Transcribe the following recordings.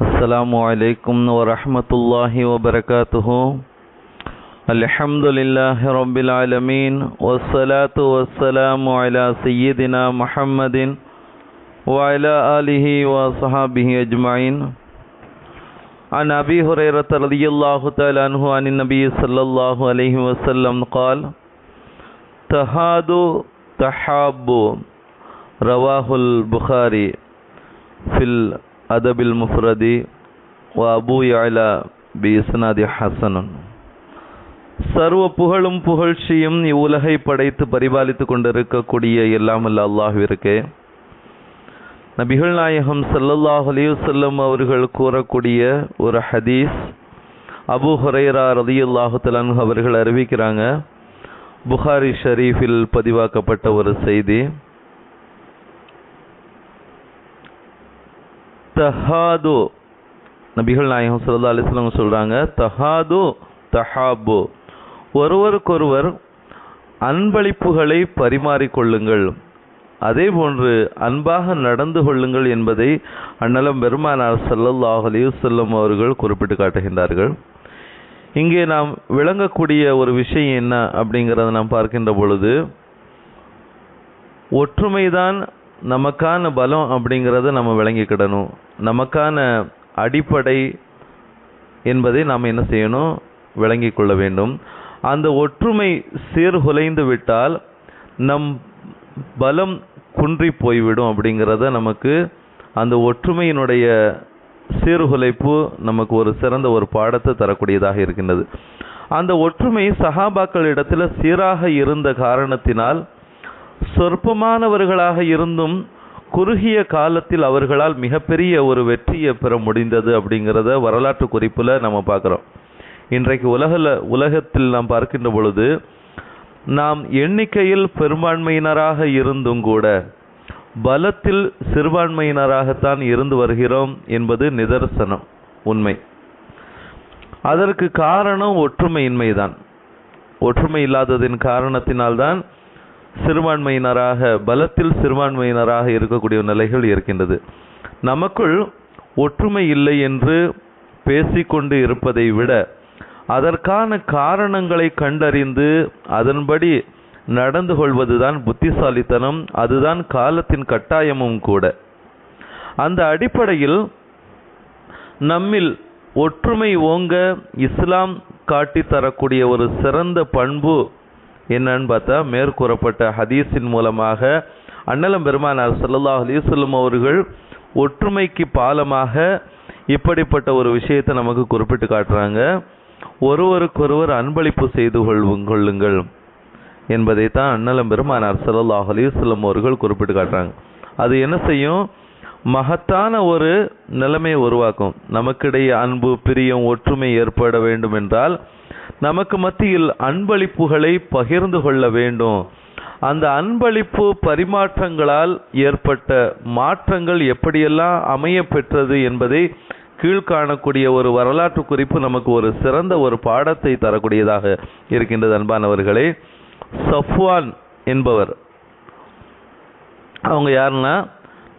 السلام علیکم ورحمۃ اللہ وبرکاتہ الحمد للہ رب العالمین والصلاة والسلام علی سیدنا محمد وعلى آلہ وصحابہ اجمعین عن ابی حریرت رضی اللہ تعالی عنہ عن النبی صلی اللہ علیہ وسلم قال تحادو تحابو رواہ البخاری فی அதபில் முஃப்ரதி வ அபு யாலா பி இஸ்னாதி ஹசனன் சர்வ புகழும் புகழ்ச்சியும் இவ்வுலகை படைத்து பரிபாலித்து கொண்டிருக்கக்கூடிய எல்லாமல்ல அல்லாஹிற்கு நபிகள் நாயகம் சல்லல்லாஹ் அலிவசல்லம் அவர்கள் கூறக்கூடிய ஒரு ஹதீஸ் அபு ஹுரைரா ரதியுல்லாஹு தலன் அவர்கள் அறிவிக்கிறாங்க புகாரி ஷரீஃபில் பதிவாக்கப்பட்ட ஒரு செய்தி தஹாது. நபிகள் நாயகம் ஸல்லல்லாஹு அலிஸ்லாம் சொல்கிறாங்க தஹாது தஹாபு. ஒருவருக்கொருவர் அன்பளிப்புகளை பரிமாறிக்கொள்ளுங்கள். அதே போன்று அன்பாக நடந்து கொள்ளுங்கள் என்பதை அண்ணலம் பெருமானார் சல்லல்லாஹ் அலைஹி அவர்கள் குறிப்பிட்டு காட்டுகின்றார்கள். இங்கே நாம் விளங்கக்கூடிய ஒரு விஷயம் என்ன அப்படிங்கிறத நாம் பார்க்கின்ற பொழுது ஒற்றுமைதான் நமக்கான பலம் அப்படிங்கிறத நம்ம விளங்கிக்கிடணும் நமக்கான அடிப்படை என்பதை நாம் என்ன செய்யணும்? விளங்கி கொள்ள வேண்டும். அந்த ஒற்றுமை சீர்குலைந்து விட்டால் நம் பலம் குன்றி போய்விடும் அப்படிங்கிறத நமக்கு அந்த ஒற்றுமையினுடைய சீர்குலைப்பு நமக்கு ஒரு சிறந்த ஒரு பாடத்தை தரக்கூடியதாக இருக்கின்றது. அந்த ஒற்றுமை சகாபாக்கள் இடத்துல சீராக இருந்த காரணத்தினால் சொற்பமானவர்களாக இருந்தும் குறுகிய காலத்தில் அவர்களால் மிகப்பெரிய ஒரு வெற்றியை பெற முடிந்தது அப்படிங்கிறத வரலாற்று குறிப்பில் நம்ம பார்க்குறோம். இன்றைக்கு உலகில் உலகத்தில் நாம் பார்க்கின்ற பொழுது நாம் எண்ணிக்கையில் பெரும்பான்மையினராக இருந்தும் கூட பலத்தில் சிறுபான்மையினராகத்தான் இருந்து வருகிறோம் என்பது நிதர்சனம் உண்மை. அதற்கு காரணம் ஒற்றுமையின்மைதான். ஒற்றுமை இல்லாததின் காரணத்தினால்தான் சிறுபான்மையினராக பலத்தில் சிறுபான்மையினராக இருக்கக்கூடிய நிலைகள் இருக்கின்றது. நமக்குள் ஒற்றுமை இல்லை என்று பேசிக்கொண்டு இருப்பதை விட அதற்கான காரணங்களை கண்டறிந்து அதன்படி நடந்து கொள்வதுதான் புத்திசாலித்தனம் அதுதான் காலத்தின் கட்டாயமும் கூட. அந்த அடிப்படையில் நம்மில் ஒற்றுமை ஓங்க இஸ்லாம் காட்டித்தரக்கூடிய ஒரு சிறந்த பண்பு என்னன்னு பார்த்தா மேற்கூறப்பட்ட ஹதீஸின் மூலமாக அண்ணலம் பெருமானார் ஸல்லல்லாஹு அலிசல்லம் அவர்கள் ஒற்றுமைக்கு பாலமாக இப்படிப்பட்ட ஒரு விஷயத்தை நமக்கு குறிப்பிட்டு காட்டுறாங்க. ஒருவருக்கொருவர் அன்பளிப்பு செய்து கொள்ளும் கொள்ளுங்கள் என்பதை தான் அண்ணலம் பெருமானார் ஸல்லல்லாஹு அலிசல்லம் அவர்கள் குறிப்பிட்டு காட்டுறாங்க. அது என்ன செய்யும்? மகத்தான ஒரு நிலைமையை உருவாக்கும். நமக்கிடையே அன்பு பிரியம் ஒற்றுமை ஏற்பட வேண்டும் என்றால் நமக்கு மத்தியில் அன்பளிப்புகளை பகிர்ந்து கொள்ள வேண்டும். அந்த அன்பளிப்பு பரிமாற்றங்களால் ஏற்பட்ட மாற்றங்கள் எப்படியெல்லாம் அமைய பெற்றது என்பதை கீழ்காணக்கூடிய ஒரு வரலாற்று குறிப்பு நமக்கு ஒரு சிறந்த ஒரு பாடத்தை தரக்கூடியதாக இருக்கின்றது அன்பானவர்களே. சஃப்வான் என்பவர். அவங்க யாருன்னா?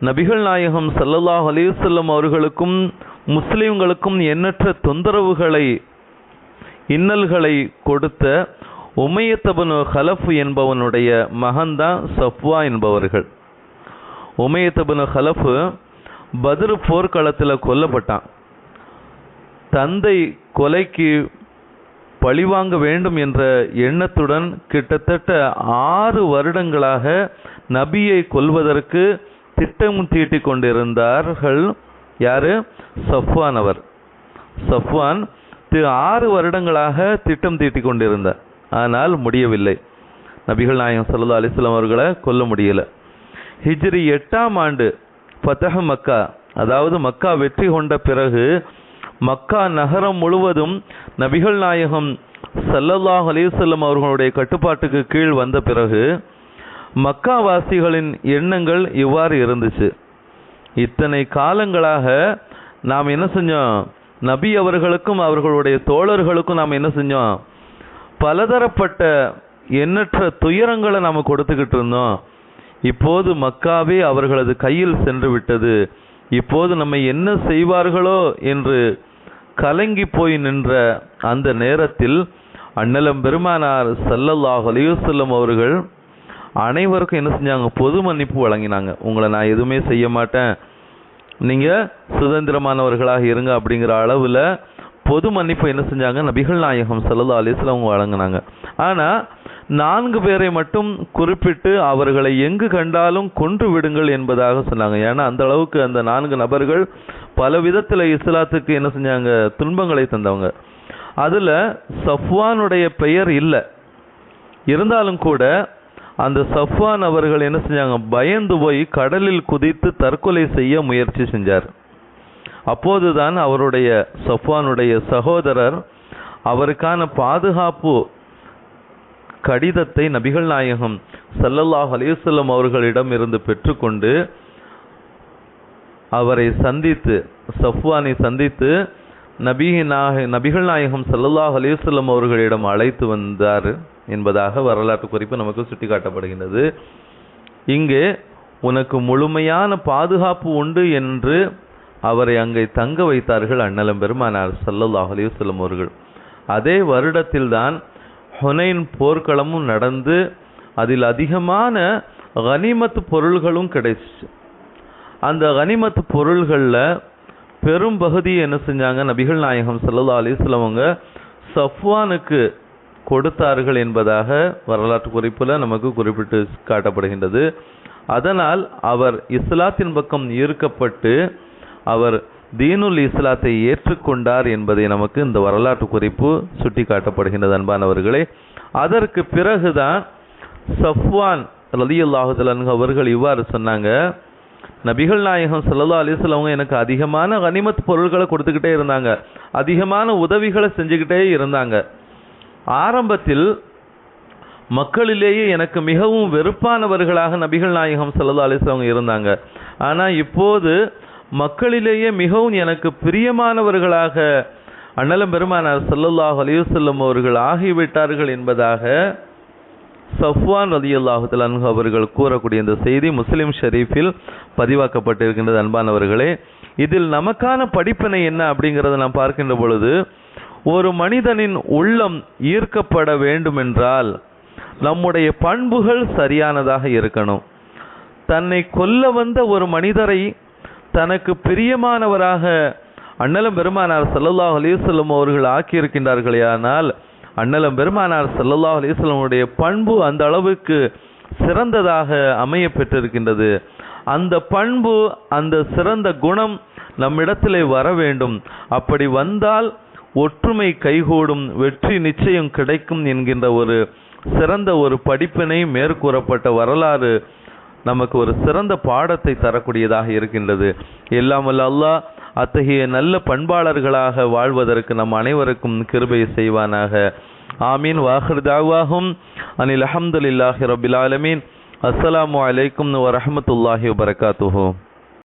நபிகள் நாயகம் சல்லல்லாஹ் அலைஹி அவர்களுக்கும் முஸ்லிம்களுக்கும் எண்ணற்ற தொந்தரவுகளை இன்னல்களை கொடுத்த உமையத்தபனு ஹலஃப் என்பவனுடைய மகன்தான் சஃப்வா என்பவர்கள். உமையத்தபனு ஹலஃபு பத்ர் போர்க்களத்தில் கொல்லப்பட்டான். தந்தை கொலைக்கு பழிவாங்க வேண்டும் என்ற எண்ணத்துடன் கிட்டத்தட்ட ஆறு வருடங்களாக நபியை கொல்வதற்கு திட்டம் தீட்டிக் கொண்டிருந்தார்கள் யாரு? சஃப்வான் அவர். சஃப்வான் ஆறு வருடங்களாக திட்டம் தீட்டிக் கொண்டிருந்தார் ஆனால் முடியவில்லை. நபிகள் நாயகம் சல்லா அலிஸ்லாம் அவர்களை கொல்ல முடியல. ஹிஜ்ரி எட்டாம் ஆண்டு ஃபத்தஹ மக்கா அதாவது மக்கா வெற்றி கொண்ட பிறகு மக்கா நகரம் முழுவதும் நபிகள் நாயகம் சல்லல்லாஹ் அலிசல்லம் அவர்களுடைய கட்டுப்பாட்டுக்கு கீழ் வந்த பிறகு மக்காவாசிகளின் எண்ணங்கள் இவ்வாறு இருந்துச்சு. இத்தனை காலங்களாக நாம் என்ன செஞ்சோம்? நபி அவர்களுக்கும் அவர்களுடைய தோழர்களுக்கும் நாம் என்ன செஞ்சோம்? பலதரப்பட்ட எண்ணற்ற துயரங்களை நாம் கொடுத்துக்கிட்டு இருந்தோம். இப்போது மக்காவே அவர்களது கையில் சென்று விட்டது. இப்போது நம்மை என்ன செய்வார்களோ என்று கலங்கி போய் நின்ற அந்த நேரத்தில் அண்ணலம் பெருமானார் சல்லல்லாஹ் அலையுசல்லம் அவர்கள் அனைவருக்கும் என்ன செஞ்சாங்க? பொது மன்னிப்பு வழங்கினாங்க. உங்களை நான் எதுவுமே செய்ய மாட்டேன். நீங்கள் சுதந்திரமானவர்களாக இருங்க அப்படிங்கிற அளவில் பொது மன்னிப்பு என்ன செஞ்சாங்க? நபிகள் நாயகம் ஸல்லல்லாஹு அலைஹி அவங்க வழங்கினாங்க. ஆனால் நான்கு பேரை மட்டும் குறிப்பிட்டு அவர்களை எங்கு கண்டாலும் கொன்று விடுங்கள் என்பதாக சொன்னாங்க. ஏன்னா அந்த அளவுக்கு அந்த நான்கு நபர்கள் பல விதத்தில் இஸ்லாத்துக்கு என்ன செஞ்சாங்க? துன்பங்களை தந்தவங்க. அதில் சஃப்வானுடைய பெயர் இல்லை. இருந்தாலும் கூட அந்த சஃப்வான் அவர்கள் என்ன செஞ்சாங்க? பயந்து போய் கடலில் குதித்து தற்கொலை செய்ய முயற்சி செஞ்சார். அப்போதுதான் அவருடைய சஃப்வானுடைய சகோதரர் அவருக்கான பாதுகாப்பு கடிதத்தை நபிகள் நாயகம் சல்லல்லாஹ் அலைஹி அவர்களிடம் இருந்து பெற்றுக்கொண்டு அவரை சந்தித்து சஃப்வானை சந்தித்து நபி நாக நபிகள் நாயகம் சல்லல்லாஹ் அலைஹி அவர்களிடம் அழைத்து வந்தார். என்பதாக வரலாற்று குறிப்பு நமக்கு சுட்டிக்காட்டப்படுகின்றது. இங்கே உனக்கு முழுமையான பாதுகாப்பு உண்டு என்று அவரை அங்கே தங்க வைத்தார்கள் அண்ணலம் பெருமானார் ஸல்லல்லாஹு அலைஹி அவர்கள். அதே வருடத்தில்தான் ஹொனைன் போர்க்களமும் நடந்து அதில் அதிகமான கனிமத்து பொருள்களும் கிடைச்சிச்சு அந்த கனிமத்து பொருள்களில் பெரும் பகுதியை என்ன செஞ்சாங்க? நபிகள் நாயகம் ஸல்லல்லாஹு அலிஸ்லவங்க சஃப்வானுக்கு கொடுத்தார்கள் என்பதாக வரலாற்று குறிப்பில் நமக்கு குறிப்பிட்டு காட்டப்படுகின்றது. அதனால் அவர் இஸ்லாத்தின் பக்கம் ஈர்க்கப்பட்டு அவர் தீனுல் இஸ்லாத்தை ஏற்றுக்கொண்டார் என்பதை நமக்கு இந்த வரலாற்று குறிப்பு சுட்டி காட்டப்படுகின்றது அன்பானவர்களே. அதற்கு பிறகுதான் சஃப்வான் ரலியல்லாஹு அவர்கள் இவ்வாறு சொன்னாங்க. நபிகள் நாயகம் சல்லா அலைஹி அவங்க எனக்கு அதிகமான கனிமத் பொருள்களை கொடுத்துக்கிட்டே இருந்தாங்க. அதிகமான உதவிகளை செஞ்சுக்கிட்டே இருந்தாங்க. ஆரம்பத்தில் மக்களிலேயே எனக்கு மிகவும் வெறுப்பானவர்களாக நபிகள் நாயகம் ஸல்லல்லாஹு அலைஹி இருந்தாங்க. ஆனால் இப்போது மக்களிலேயே மிகவும் எனக்கு பிரியமானவர்களாக அண்ணலம் பெருமானார் ஸல்லல்லாஹு அலிவசல்லம் அவர்கள் ஆகிவிட்டார்கள் என்பதாக சஃப்வான் ரலியல்லாஹு தஆலா அன்ஹு அவர்கள் கூறக்கூடிய இந்த செய்தி முஸ்லிம் ஷரீஃபில் பதிவாக்கப்பட்டிருக்கின்றது. அன்பானவர்களே இதில் நமக்கான படிப்பினை என்ன அப்படிங்கிறத நாம் பார்க்கின்ற பொழுது ஒரு மனிதனின் உள்ளம் ஈர்க்கப்பட வேண்டுமென்றால் நம்முடைய பண்புகள் சரியானதாக இருக்கணும். தன்னை கொல்ல வந்த ஒரு மனிதரை தனக்கு பிரியமானவராக அண்ணலம் பெருமானார் சல்லல்லாஹ் அலிசல்லம் அவர்கள் ஆக்கியிருக்கின்றார்களே ஆனால் அண்ணலம் பெருமானார் சல்லல்லாஹ் அலிசல்லமுடைய பண்பு அந்த அளவுக்கு சிறந்ததாக அமைய பெற்றிருக்கின்றது. அந்த பண்பு அந்த சிறந்த குணம் நம்மிடத்திலே வர வேண்டும். அப்படி வந்தால் ஒற்றுமை கைகூடும் வெற்றி நிச்சயம் கிடைக்கும் என்கின்ற ஒரு சிறந்த ஒரு படிப்பினை மேற்கூறப்பட்ட வரலாறு நமக்கு ஒரு சிறந்த பாடத்தை தரக்கூடியதாக இருக்கின்றது. எல்லாமல் அல்லாஹ் அத்தகைய நல்ல பண்பாளர்களாக வாழ்வதற்கு நம் அனைவருக்கும் கிருபை செய்வானாக. ஆமீன். வாஹிர் தாவாகும் அனில் அஹமதுல்லாஹி ரபில் ஆலமீன். அஸ்ஸலாமு அலைக்கும் வரஹமத்துல்லாஹி